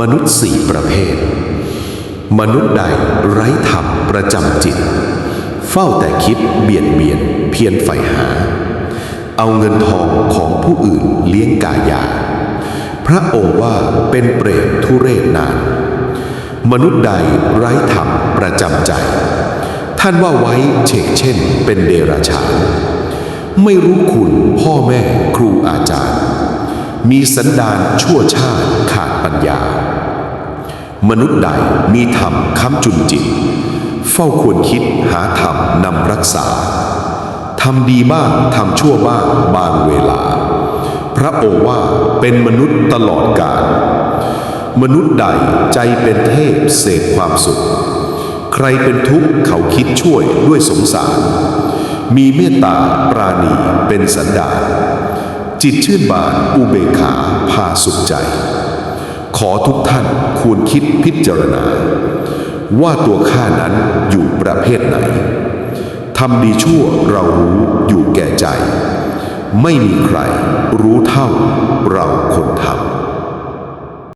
มนุษย์สี่ประเภท มนุษย์ใดไร้ธรรมประจำจิต เฝ้าแต่คิดเบียดเบียนเพียรใฝ่หา เอาเงินทองของผู้อื่นเลี้ยงกายา พระองค์ว่าเป็นเปรตทุเรศนาน มนุษย์ใดไร้ธรรมประจำใจ ท่านว่าไว้เฉกเช่นเป็นเดรัจฉานไม่รู้คุณพ่อแม่ครูอาจารย์ มีสันดานชั่วชาติขาดปัญญา มนุษย์ใดมีธรรมค้ำจุนจิต เฝ้าควรคิดหาธรรมนำรักษาทำดีบ้างทำชั่วบ้างบางเวลา พระองค์ว่าเป็นมนุษย์ตลอดกาลมนุษย์ใดใจเป็นเทพเสพความสุข ใครเป็นทุกข์เขาคิดช่วยด้วยสงสาร มีเมตตาปราณีเป็นสันดาน จิตชื่นบานอุเบกขาพาสุขใจ ขอทุกท่านควรคิดพิจารณา ว่าตัวข้านั้นอยู่ประเภทไหนทำดีชั่วเรารู้อยู่แก่ใจ ไม่มีใครรู้เท่าเรา